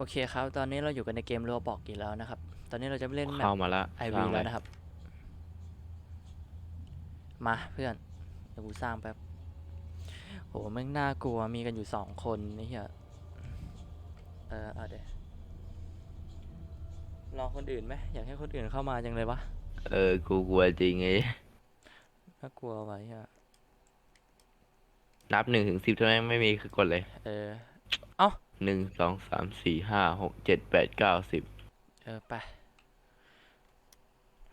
โอเคครับ ตอนนี้เราอยู่กันในเกมรัวบอกอีกแล้วนะครับ ตอนนี้เราจะไปเล่นแมเข้าปมาละไอสวีร้างแล้วเลยนะครับ มาเพื่อน เดี๋ยวกูสร้างแป๊บโหแม่งน่ากลัว มีกันอยู่สองคนนี่เฮียเออเอาเดี๋ยวรอคนอื่นไหมอยากให้คนอื่นเข้ามาจังเลยวะ เออ กูกลัวจริงไอ้น่ากลัวไว้เฮียนับหนึ่งถึงสิบเท่านั้นไม่มีคือกดเลย เออ หนึ่งสองสามสี่ห้าหกเจ็ดแปดเก้าสิบเออไป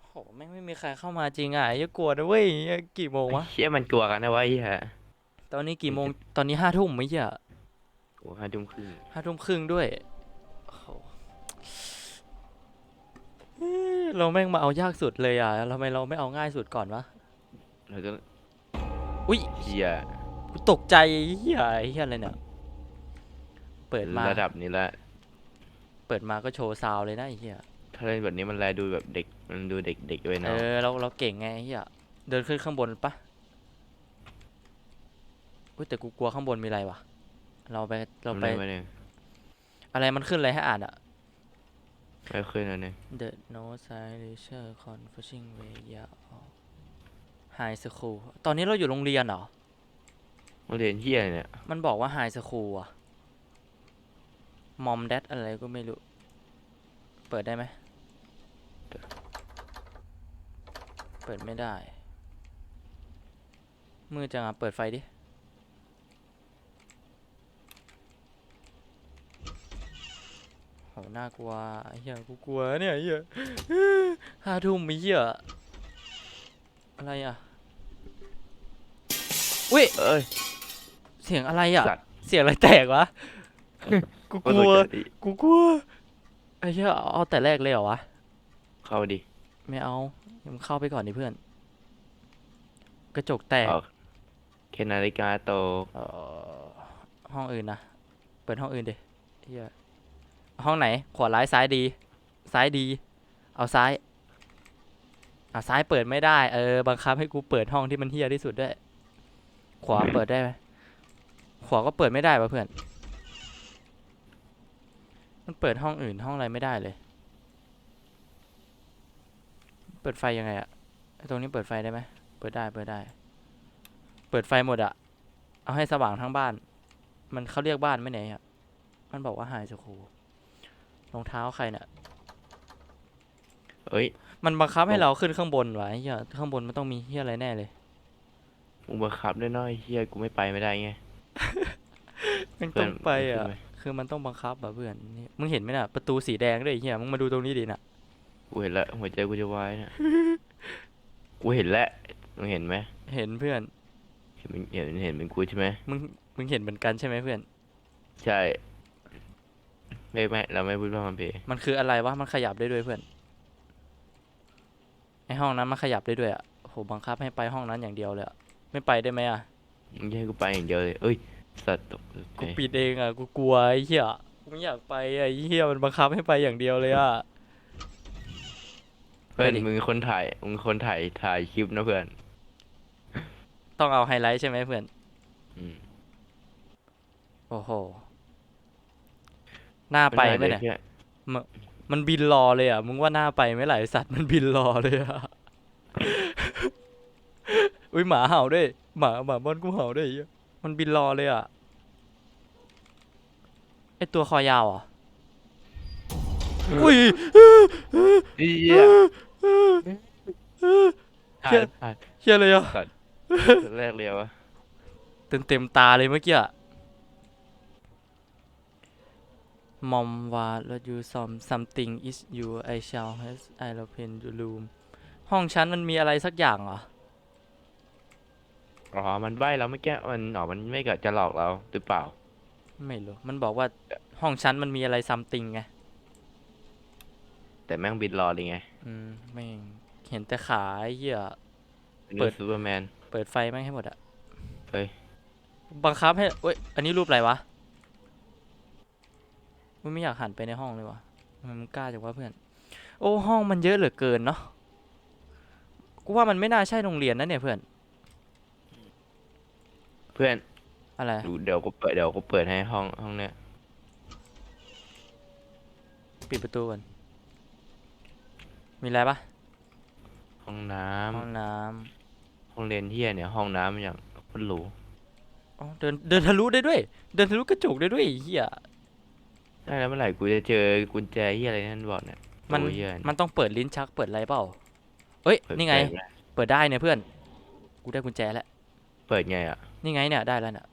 โหแม่งไม่มีใครเข้ามาจริงอะไอ้กลัวนะเว้ยเหี้ยกี่โมงวะ เชี่ยมันกลัวกันนะวะไอ้เหี้ยตอนนี้กี่โมง ตอนนี้ห้าทุ่มไหมเหี้ยโอ้ห้าทุ่มครึ่งห้าทุ่มครึ่งด้วยโอ้โหเอ้ยเราแม่งมาเอายากสุดเลยอะทำไมเราไม่เอาง่ายสุดก่อนวะ แล้วก็อุ้ย เหี้ยกูตกใจไอ้เหี้ยไอ้เหี้ยอะไรเนี่ย เปิดมา ระดับนี้ละ เปิดมาก็โชว์ซาวเลยนะไอ้เหี้ย ถ้าเล่นแบบนี้มันแลดูแบบเด็ก มันดูเด็กๆไว้เอเนาะอเราเราเก่งไงไอ้เหี้ย เดินขึ้นข้างบนปะอุ้ยแต่กูกลัวข้างบนมีอะไรวะ เราไปเราไป ไม่เนี่ยอะไรมันขึ้นอะไรให้อ่านอะ ไม่ขึ้นแล้วเนี่ย The no signature confusing way yeah high school ตอนนี้เราอยู่โรงเรียนเหรอมันเรียนเหี้ยอะไรเนี่ย มันบอกว่าไฮสคูลอะ มอมแดดอะไรก็ไม่รู้ เปิดได้ไหม เปิดไม่ได้ มือจังอะเปิดไฟดิ โห น่ากลัวไอ้เหี้ยกูกลัวเนี่ยไอ้เหี้ยห้าทุ่มมีเหี้ยอะไรอะอุ้ย เอ้ย เสียงอะไรอะสัตว์ เสียงอะไรแตกวะ กูกลัวโคตรจะดีกูกลัว ไอ้เหี้ยเอาเอาแต่แรกเลยเหรอวะ เข้าดิไม่เอามึงเข้าไปก่อนดิเพื่อน กระจกแตกออกแค่นาฬิกาโตกเอ่อห้องอื่นนะ เปิดห้องอื่นดิเหี้ยห้องไหน ขวาร้ายซ้ายดี ซ้ายดี เอาซ้ายอะซ้ายเปิดไม่ได้ เออ บังคับให้กูเปิดห้องที่มันเฮี้ยที่สุดด้วย ขวาเปิดได้ไหมขวาก็เปิดไม่ได้วะเพื่อน มันเปิดห้องอื่นห้องอะไรไม่ได้เลย เปิดไฟยังไงอะไอ้ตรงนี้เปิดไฟได้ไหมเปิดได้เปิดได้ เปิดไฟหมดอะเอาให้สว่างทั้งบ้าน มันเขาเรียกบ้านไม่ไหนอะมันบอกว่าไฮสคูลรองเท้าใครเนี่ยเอ้ย มันบังคับให้โอ้เราขึ้นข้างบนวะไอ้เหี้ยข้างบนมันต้องมีเหี้ยอะไรแน่เลยมึงบังคับด้วยเน้อยเฮียกูไม่ไปไม่ได้ไงมันเพื่ต้ออนงไปขึ้นอะไหม คือมันต้องบังคับอะเพื่อนนี่มึงเห็นไหมน่ะประตูสีแดงด้วยไอ้เหี้ยมึงมาดูตรงนี้ดิน่ะ กูเห็นแล้วหัวใจกูจะวายเนี่ยกูเห็นแล้วมึงเห็นไหมเห็นเพื่อน เห็นเป็นเห็นเห็นเป็นกูใช่ไหมมึง มึงเห็นเหมือนกันใช่ไหมเพื่อน ใช่ ไม่ไม่เราไม่พูดว่ามันเพมันคืออะไรวะ มันขยับได้ด้วยเพื่อน ไอห้องนั้นมันขยับได้ด้วยอะโหบังคับให้ไปห้องนั้นอย่างเดียวเลยอะไม่ไปได้ไหมอะ มึงจะให้กูไปอย่างเดียวเลย เอ้ย สัตว์ตกใจกูปิดเองอะกูกลัวไอ้เหี้ยกูไม่อยากไปอะไอ้เหี้ยมันบังคับให้ไปอย่างเดียวเลยอะเพื่อนไปดิมึงคนถ่ายมึงคนถ่ายถ่ายคลิปนะเพื่อน ต้องเอาไฮไลท์ใช่ไหมเพื่อนอืมโอ้โหหน้าไปไหมถ่าเนี่ยแค่มันบินรอเลยอะ มึงว่าหน้าไปไหมหลายสัตว์มันบินรอเลยอะ อุ้ยหมาเห่าด้วย หมาหมาบอนกูเห่าด้วยไอ้เหี้ย มันบินรอเลยอะไอตัวคอยาวเหรอะอุ้ยเหี้ยถ่ายถ่ายเชี่ยเลยอะสัตว์แรกเรียววะเต็มเต็มตาเลยเมื่อกี้อะมอมว่าแล้วยูซอม something is you I shall has I l o p e n you room ห้องชั้นมันมีอะไรสักอย่างเหรอ อ๋อ มันใบเราไม่แก้มันอ๋อมันไม่กะจะหลอกเราหรือเปล่า ไม่รู้ มันบอกว่าห้องชั้นมันมีอะไร something ไง แต่แม่งบินรอเลยไง อืมไม่งเห็นแต่ขาไอ้เหี้ย เป็นเปิดซูเปอร์แมน เปิดไฟแม่งให้หมดอะเฮ้ย บังคับให้เอ้ย อันนี้รูปอะไรวะกูไม่อยากหันไปในห้องเลยวะทำไมมันกล้าจังวะเพื่อน โอ้ห้องมันเยอะเหลือเกินเนาะ กูว่ามันไม่น่าใช่โรงเรียนนะเนี่ยเพื่อน เพื่อนอะไร ดูเดี๋ยวกูเปิดเดี๋ยวกูเปิดให้ห้องห้องเนี้ยปิดประตูก่อน มีอะไรปะห้องน้ห้องน้ำห้องเรียนเฮียเนี่ยห้องน้ำอย่างคนหรูำอ๋อเดินเดินทะลุได้ด้วย เดินทะลุกระจกได้ด้วยไอ้เฮียได้แล้วเมื่อไหร่กูจะเจอกุญแจเฮียอะไรนั่นบอกเนี่ยมันโอ้เฮียมันต้องเปิดลิ้นชักเปิดอะไรเปล่าเอ้ยเปิดนี่ไง เปิดหมเปิดได้เนี่ยเพื่อน กูได้กุญแจแล้วเปิดไงอะ นี่ไงเนี่ยได้แล้วเนี่ย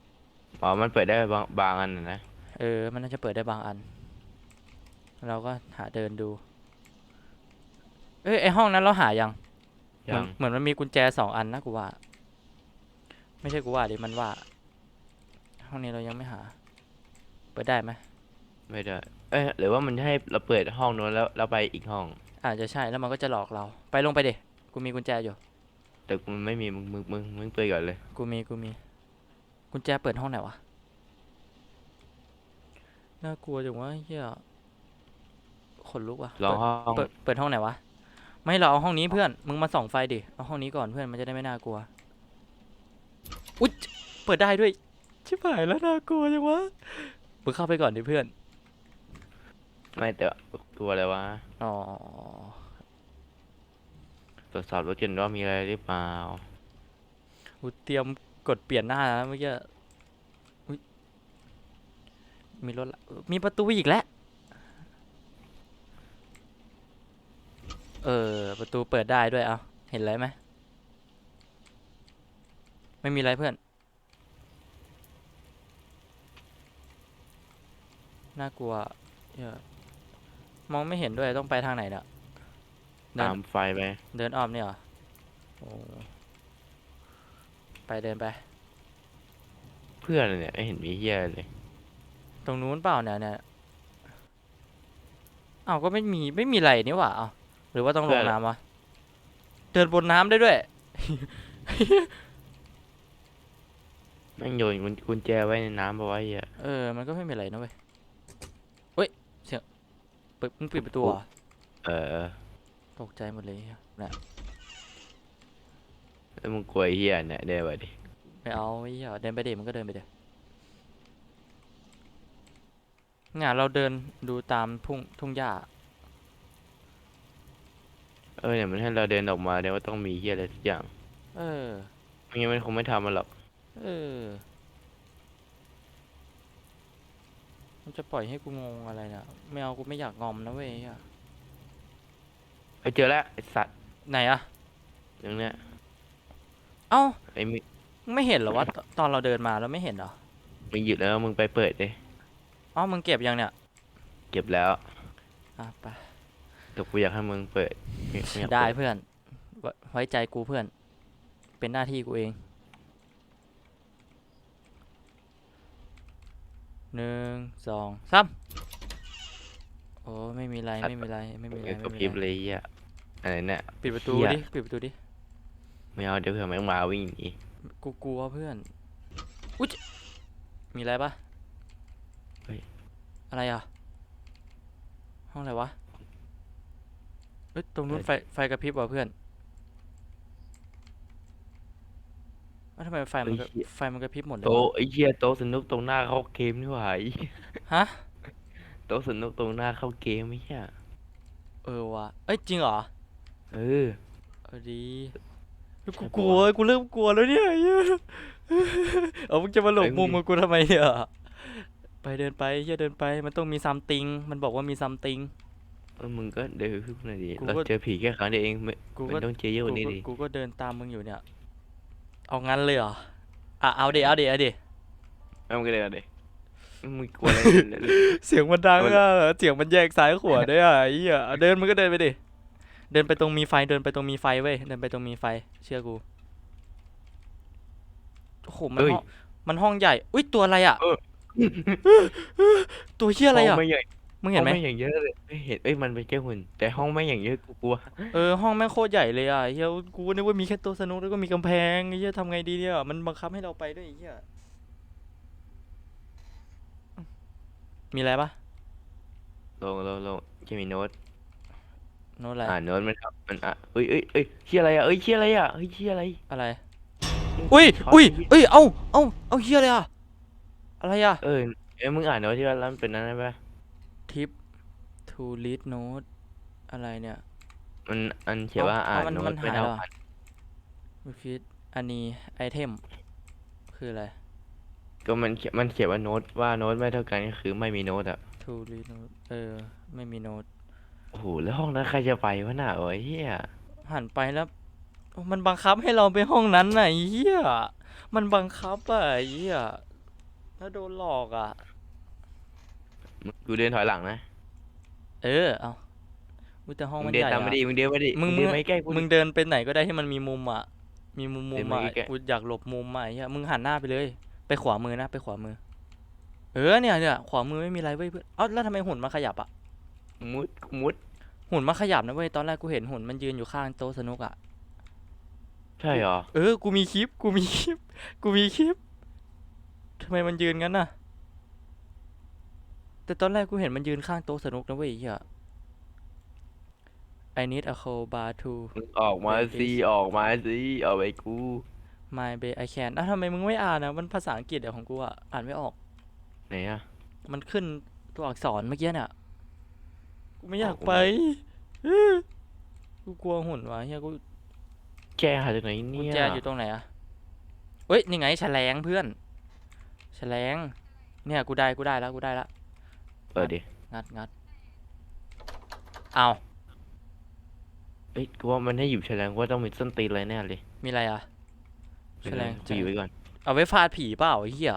อ๋อมันเปิดได้บางบางอันนะนะเออ มันน่าจะเปิดได้บางอัน เราก็หาเดินดู เอ้ยไอห้องนั้นเราหายังเหมืยัอนงเหมือนมันมีกุญแจสองอันนะกูว่า ไม่ใช่กูว่าดิมันว่า ห้องนี้เรายังไม่หา เปิดได้ไหมไม่ได้เอ้ยหรือว่ามันจะให้เราเปิดห้องนู้นแล้วเราไปอีกห้อง อาจจะใช่แล้วมันก็จะหลอกเรา ไปลงไปดิกูมีกุญแจอยู่ แต่กูไม่มีมึงมึงมึงมึงเปิดก่อนเลย กูมีกูมี กุญแจเปิดห้องไหนวะ น่ากลัวจังวะเฮียขนลุกว่ะลองเปิดห้องเปิดเปิดห้องไหนวะ ไม่เราเอาห้องนี้เพื่อน มึงมาส่องไฟดิ เอาห้องนี้ก่อนเพื่อนมันจะได้ไม่น่ากลัว อุ๊ยเปิดได้ด้วย ชิบหายแล้วน่ากลัวจังวะ มึงเข้าไปก่อนดิเพื่อน ไม่แต่ตัวอะไรวะ อ๋อ ตรวจสอบรถกันว่ามีอะไรหรือเปล่า กูเตรียม กดเปลี่ยนหน้าแล้วเมื่อกี้อุ๊ยมีรถละมีประตูอีกแล้ว เออ ประตูเปิดได้ด้วยเอาเห็นอะไรไหม ไม่มีอะไรเพื่อน น่ากลัวเหี้ยมองไม่เห็นด้วยต้องไปทางไหนเนี่ยเดิตานมไฟไป เดินอ้อมเนี่ยเหรอโอ้ ไปเดินไป เพื่อนเนี่ยไม่เห็นมีเฮียเลย ตรงนู้นเปล่าเนี่ยเนี่ยอ้าวก็ไม่มีไม่มีอะไรนี่หว่าอ้าวหรือว่าต้องลงน้ำวะเดินบนน้ำได้ด้วยแม่งโยนกุญกุญแจไว้ในน้ำเอาไว้เฮียเออ มันก็ไม่มีอะไรนะเว้ยเฮ้ยเสียงเปิดมึงปิดประตูเหรอเออ ตกใจหมดเลยเหี้ยเนี่ย แล้วมึงกลัวไอ้เฮียเนี่ยเดี๋ยวไปดิไม่เอาไอ้เหี้ยเดินไปเดี๋ยวมันก็เดินไปเดี๋ยวงานเราเดินดูตามทุ่งทุ่งหญ้าเออเนี่ยมันให้เราเดินออกมาเดี๋ยวว่าต้องมีเฮียอะไรสักอย่างเออ ไม่งั้นมันคงไม่ทำมันหรอกเออ มันจะปล่อยให้กูงงอะไรเนี่ยไม่เอากูไม่อยากงอมนะเว้ยเหี้ยเอ้ยเจอแล้วไอสัตว์ไหนอะตรงเนี้ย เอ้าไอ้มึงมึงไม่เห็นเหรอวะตตอนเราเดินมาแล้วไม่เห็นเหรอมึงหยุดแล้วมึงไปเปิดดิเอ้ามึงเก็บยังเนี่ยเก็บแล้วอะไปแต่กูอยากให้มึงเปิดม่ม่อยากได้เปิเพื่อนไว้ไว้ใจกูเพื่อน เป็นหน้าที่กูเองหนึ่งสองสามโอ้ไม่มีอะไรไม่มีอะไรไม่มีอะไรเดี๋ยวก็ไม่พริมีบอะไรเลยเฮียอะไรเนี่ย ปิดประตูเหี้ย ดิปิดประตูดิ ไม่เอาเดี๋ยวเผื่อแม่งมาวิ่งหนีกูกลัวเพื่อนอุ๊ยมีอะไรปะเฮ้ยอะไรอะ ห้องอะไรวะเอ้ยตรงนู้นไฟไฟกระพริบว่ะเพื่อนเอ้าทำไมไฟมันกระไฟมันกระพริบหมดเลยโต๊ะวะไอ้เหี้ยโต๊ะสนุกตรงหน้าเข้าเกมนี่หว่าไอ้ฮะ โต๊ะสนุกตรงหน้าเข้าเกมไม่ใช่เออว่ะเอ้ยจริงเหรอ เออ เออดีเฮ้ย กูใช่กปะลัววะกูเริ่มกลัวแล้วเนี่ยเหี้ยเอามึงจะมาหลบเฮ้ยมุมมึงกับกูทำไมเนี่ยไปเดินไปเฮียเดินไปมันต้องมีซัมติง มันบอกว่ามีซัมติงเออมึงก็เดินขึ้นหน่อยดิกูเราก็เจอผีแค่ครั้งเดียวเองไม่กูไม่ก็ต้องเจอเยอะกกูว่านี้ก็ดิกูก็เดินตามมึงอยู่เนี่ย เอางั้นเลยเหรออะเอาดิเอาดิเอาดิเอามึงก็เดินดิมึงกลัวอะไรเสียงมันดังเอาดิอะเสียงมันแยกซ้ายขวาด้วยอะไอ้เหี้ยเดินมึงก็เดินไปดิ เดินไปตรงมีไฟเดินไปตรงมีไฟเว้ยเดินไปตรงมีไฟ เชื่อกูโอ้โหมันเอ้ย ห้องมันห้องใหญ่ อุ้ยตัวอะไรอะเออตัวเหี้ยอะไรห้อะงไม่ใหญ่มึงเห็นไหมห้องไม่อย่างเยอะเลยไม่เห็นเอ้ยมันเป็นแค่หุ่น แต่ห้องไม่อย่างเยอะกูกลัวเออห้องแม่งโคตรใหญ่เลยอะเฮียกูนึกว่ามีแค่โต๊ะสนุกแล้วก็มีกำแพงไอ้เฮียทำไงดีเนี่ยมันบังคับให้เราไปด้วยไอ้เฮียมีอะไรปะลงลงลงจะมีโน้ต โน้ตอะไรอ่านโน้ตมันครับมันอะเอ้ยเอ้ยเอ้ยเชี่ยอะไรอะเอ้ยเชี่ยอะไรอะเฮ้ยเชี่ยอะไรอะไรอุ้ยช็ตอุ้ยชีวิตเอ้ยเอ้าเอ้าเอ้าเฮียอะไรอะอะไรอะเออเอ้ยมึงอ่านโน้ตที่ว่าแล้วมันเป็นนั้นไหมทิปท to read note อะไรเนี่ยมันอันเขียนว่าเอ้าอ่านมันโน้มัตนไม่หายเท่าแล้วอะกัน repeat อันนี้ไอเทมคืออะไรก็มันเขียนมันเขียนว่าโน้ตว่าโน้ตไม่เท่ากันก็คือไม่มีโน้ตอะ to read note เออไม่มีโน้ต โอ้โหแล้วห้องนั้นใครจะไปวะน่ะโอ้ยเฮียหันไปแล้วโอ้มันบังคับให้เราไปห้องนั้นน่ะไอ้เหี้ยมันบังคับอะไอ้เหี้ยแล้วโดนหลอกอะมึงกูเดินถอยหลังนะเออเอาอุ๊ยแต่ห้องมึมังนเดินใหญ่ตามมาดิอะมึงเดินมาดิมึงเดินมึงมาใกล้กูมึดิงเดินไปไหนก็ได้ที่มันมีมุมอะ มีมุมมุเดิมนมาอะใกล้ๆ กูอยากหลบมุมอะไอ้เหี้ยมึงหันหน้าไปเลย ไปขวามือนะ ไปขวามือ เออเนี่ยเนี่ยขวามือไม่มีอะไรเว้ยเพื่อนเอ้าแล้วทำไมหุ่นมันขยับอะ มุดมุด หุ่นมันขยับนะเว้ยตอนแรกกูเห็นหุ่นมันยืนอยู่ข้างโต๊ะสนุกอะ ใช่เหรอ เออ กูมีคลิป กูมีคลิป กูมีคลิปทำไมมันยืนงั้นน่ะ แต่ตอนแรกกูเห็นมันยืนข้างโต๊ะสนุกนะเว้ยไอ้เหี้ย I need a cold bar to มึงออกมา Wait, สิ is- ออกมาสิเอาไปกู my bay I can อะทำไมมึงไม่อ่านนะมันภาษาอังกฤษเดี๋ยวของกูอะ อ่านไม่ออก ไหนอะมันขึ้นตัวอักษรเมื่อกี้เนี่ย กูไม่อยากอ๋อกูไปไม่กูกลัวหุ่นว่ะเฮียกูแกหาจากไหนกุเนี่ญยแจอยู่ตรงไหนอะเฮ้ยนี่ไงแฉลงเพื่อนแฉลงเนี่ยกูได้กูได้แล้วกูได้แล้วเปิดดิงัดงัดเอาเอ้ยกูว่ามันให้หยิบแฉลงกูว่าต้องมีส้นตีนอะไรแน่เลยมีอะไรอะ แฉลง กูอยู่ไว้ก่อนเอาไว้ฟาดผีเปล่าไอ้เหี้ย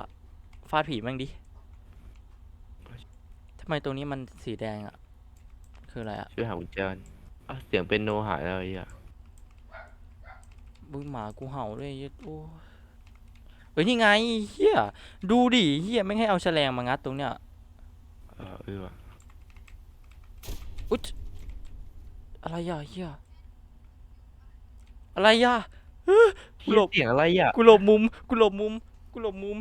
ฟาดผีมั่งดิทำไมตรงนี้มันสีแดงอะ คืออะไรอะช่วยหากุญแจก่อนอ้าวเสียงเป็นโนหายแล้วไอ้เหี้ยบุ้ยหมากูเห่าด้วยไอ้เหี้ยโอ้ยเอ้ยนี่ไงเฮียดูดิเฮียไม่งให้เอาแฉลงมางัดตรงเนี้ยเออเออว่ะอุ๊ยอะไรอะเฮียอะไรอะ เหี้ยหลบ เสียงอะไรอะกูหลบมุมกูหลบมุมกูหลบมุม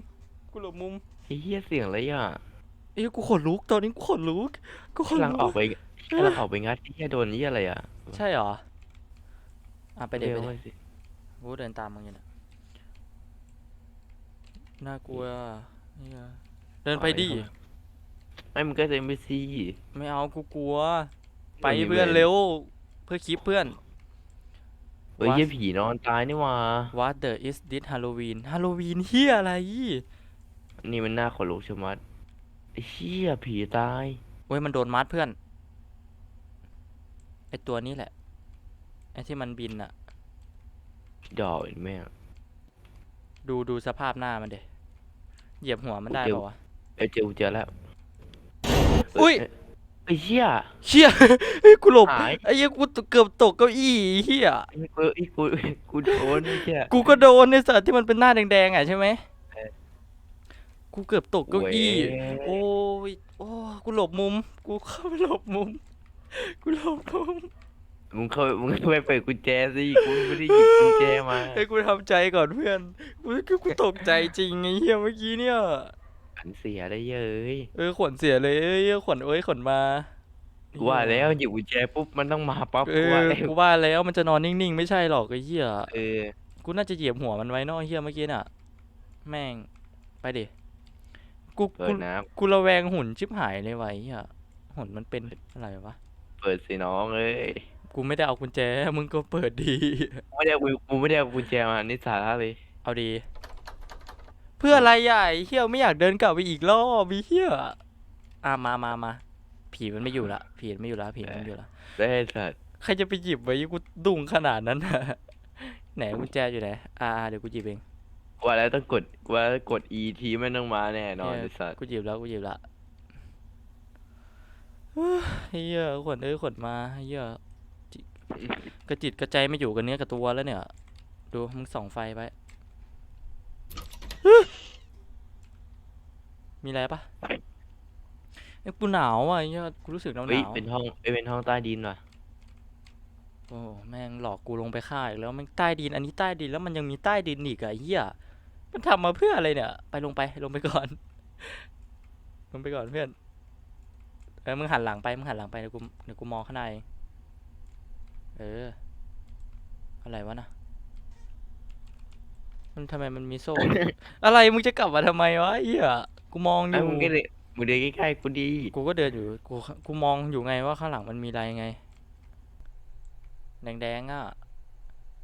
กูหลบมุมไอ้เหี้ยเสียงอะไรอะเอ้ยกูขนลุกตอนนี้กูขนลุกกูขนกำลังอลุอกกไป กำลังออกไปงัดไอ้เหี้ยโดนเหี้ยอะไรอะใช่เหรอ อะไปเดี๋ยวไปร็เดี๋ยวสิกูเดินตามมึงอยู่เนี่ยน่ากลัวเหี้ยเดินไปดิไม่มึงก็จะไม่ซีไม่เอากูกลัว ไปเออมีเพื่อนเวรเร็ว เพื่อคลิปเพื่อนเฮ้ยเหี้ยผีนอนตายนี่หว่า What the is this Halloween Halloween เฮียอะไร นี่มันน่าขนลุกชะมัดไอ้เหี้ยผีตาย เว้ยมันโดนมัดเพื่อน ไอตัวนี้แหละ ไอที่มันบินอะดอกเห็นไหมอะดูดูสภาพหน้ามันเดเหยียบหัวมันได้เดี๋ยวปะวะ เอ้ยเจอกูเจอแล้วอุ้ยเไอ้เหี้ย เชี่ย เฮ้ยกูหลบหาย ไอ้เหี้ยกูเกือบตกเก้าอี้เฮียไอ้กูไอ้กูกูโดนไอ้เหี้ย กูก็โดนในสัตว์ที่มันเป็นหน้าแดงๆอะใช่ไหมเออ กูเกือบตกเก้าอี้เว้ยโอ้ยโอ้กูหลบมุม กูเข้าไปหลบมุม กูหลบมุมมึงเข้ามึงเข้าไปเปิดกุญแจสิกูไม่ได้หยิบกุญแจมาให้กูทำใจก่อนเพื่อนกูกูกูตกใจจริงไอ้เหี้ยเมื่อกี้เนี่ย ขันเสียได้เยอะเอ้ยเออขนเสียเลยเอ้ยขนเอ้ยขนมากูว่าแล้วหยิบกุญแจปุ๊บมันต้องมาปั๊บเอกูอว่าแล้วกูว่าแล้วมันจะนอนนิ่งๆ ไม่ใช่หรอกไอ้เหี้ยเออกูน่าจะเหยียบหัวมันไว้เนอะไอ้เหี้ยเมื่อกี้น่ะ แม่งไปดิกูเปิกูดน้กูระแวงหุ่นชิบหายเลยไวะไอ้เหี้ยหุ่นมันเป็นอะไรวะำ เปิดสิน้องเอ้ยกูไม่ได้เอากุญแจ มึงก็เปิดดี กูไม่ได้เอากูไม่ได้เอากุญแจมานี่สาระเลยเอาดี เพื่ออะไรใหญ่เฮียไม่อยากเดินกลับไปอีกรอบมีเฮียอะมามามาผีมันไม่อยู่ละผีมันไม่อยู่ละผีมันไม่อยู่ละได้สัตว์ใครจะไปหยิบไว้กูดุ้งขนาดนั้นน่ะไหนกุญแจอยู่ไหนอ่าเดี๋ยวกูหยิบเองกูว่าแล้วต้องกดกูว่าแล้วกด E ทีไม่ต้องมาแน่นอนเหี้ไอ้ยสัตว์กูหยิบแล้วกูหยิบละ เฮ้ยเฮียขนเอ้ยขนมาเฮียจิกระจิตกระใจไม่อยู่กับเนื้อกับตัวแล้วเนี่ย ดูมึงส่องไฟไปฮึมีอะไรปะไอ้ยกูหนาวอะเฮียกูรู้สึกหนาวหเฮ้ยนาวเป็นห้องเอ้ยเป็นห้องใต้ดินว่ะโอ้แม่งหลอกกูลงไปฆ่าอีกแล้วแม่งใต้ดินอันนี้ใต้ดินแล้วมันยังมีใต้ดินอีกอะไอ้เฮียมันทำมาเพื่ออะไรเนี่ย ไปลงไปลงไปก่อน ลงไปก่อนเพื่อน เออมึงหันหลังไปมึงหันหลังไปเดี๋ยวกูเดี๋ยวกูมองข้างใน เออ อะไรวะน่ะมันทำไมมันมีโซ่ อะไรมึงจะกลับมาทำไมวะไอ้เหี้ยกูมองอไอ้ยยู่มึงก็เลยมึงเดินใกล้ๆกูดีกูก็เดินอยู่กูกูมองอยู่ไงว่าข้างหลังมันมีอะไรไง แดงๆอะ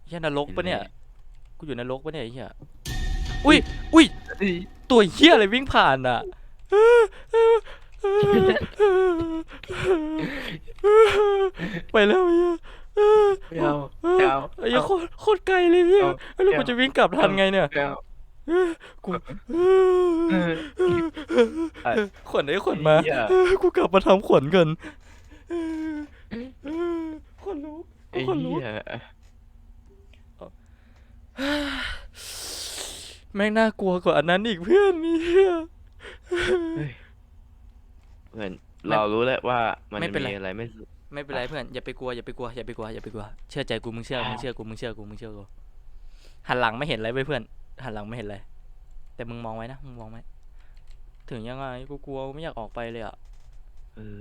เฮียนรกปะเนี่ยกูอยู่นรกปะเนี่ยไอ้เฮียอุ้ยอุ้ย ตัวเฮียอะไรวิ่งผ่านอะ ไปแล้วเฮียไม่เอาไม่เอาไอ้เหี้ยโคตรโคตรไกลเลยเนี่ยเอาแล้วกูจะวิ่งกลับทันไงเนี่ย ไม่เอา กูเออขนไอ้ขนมาเหี้ย กูกลับมาทำขนก่อนขนลุกไอ้ขนลุก เหี้ยแม่งน่ากลัวกว่าอันนั้นอีกเพื่อนนี่เหี้ย เพื่อนเรารู้แล้วว่ามันไม่เป็นไร มีอะไรไม่ ไม่เป็นไรเพื่อนอย่าไปกลัวอย่าไปกลัวอย่าไปกลัวอย่าไปกลัวเชื่อใจกูมึงเชื่อมึงเชื่อกูมึงเชื่อกูมึงเชื่อกูหันหลังไม่เห็นอะไรเว้ยเพื่อนหันหลังไม่เห็นอะไรแต่มึงมองไว้นะมึงมองไว้ถึงยังไงกูกลัวกูไม่อยากออกไปเลยอะเออ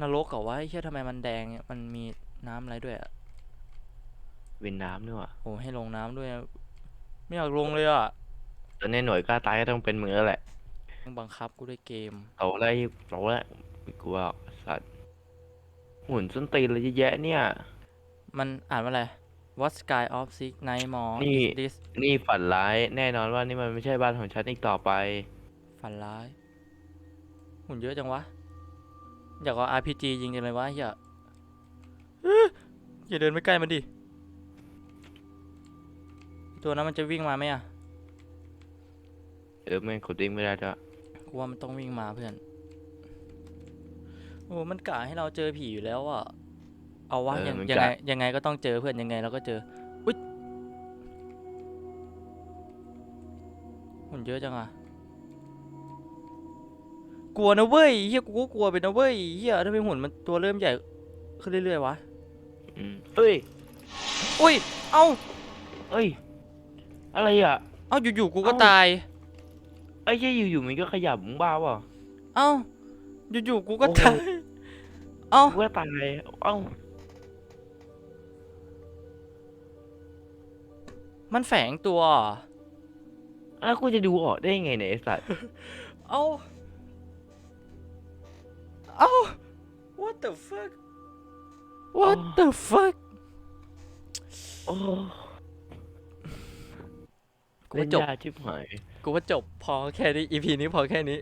นรกเหรอวะไอ้เหี้ยทำไมมันแดงเนี่ยมันมีน้ำอะไรด้วยอะเวียนน้ำนี่หว่ะโอ้ให้ลงน้ำด้วยอะไม่อยากลงเลยอะตอนนี้หน่วยกล้าตายก็ต้องเป็นมึงแล้วแหละ มึงบังคับกูด้วยเกมโตแล้วโตแล้วไม่กลัวสัตว์หุ่นส้นตีนอะไรเยอะแยะเนี่ย มันอ่านว่าอะไร What sky of six night more นี่ is this นี่ฝันร้ายแน่นอนว่านี่มันไม่ใช่บ้านของฉันอีกต่อไป ฝันร้าย หุ่นเยอะจังวะ อยากเอา RPG ยิงจังเลยวะอย่าเอ้ออย่าเดินไปใกล้มันดิ ตัวนั้นมันจะวิ่งมาไหมอะ เออแม่งกดดิ้งไม่ได้ด้วยกู ว่ามันต้องวิ่งมาเพื่อน โอ้มันกะให้เราเจอผีอยู่แล้วอะเอาวะยังยังไงยังไงก็ต้องเจอเพื่อนยังไงเราก็เจอ อุ๊ยหุ่นเยอะจังอะกลัวนะเว้ยเฮียกูก็กลัวไปนะเว้ยเฮียทำไมหุ่นมันตัวเริ่มใหญ่ขึ้นเรื่อยๆวะ อืมเอ้ยอุ้ย เอ้า เอ้ย อะไรอะ เอ้าอยู่ๆกูก็เอ้า ตาย ไอ้เหี้ยอยู่ๆมันก็ขยับมึงบ้าเปล่ะเอ้าอยู่ๆกูก็โอ้โห ตายเอ้ากูก็ตายเอ้ามันแฝงตัวเหรอแล้วกูจะดูออกได้ยังไงเนี่ยไอ้สัตว์เอ้าเอ้า what the fuck what the fuck โอ้กูเล่ว่านจบ ยากชิบหาย กูว่าจบพอแค่นี้ EP นี้พอแค่นี้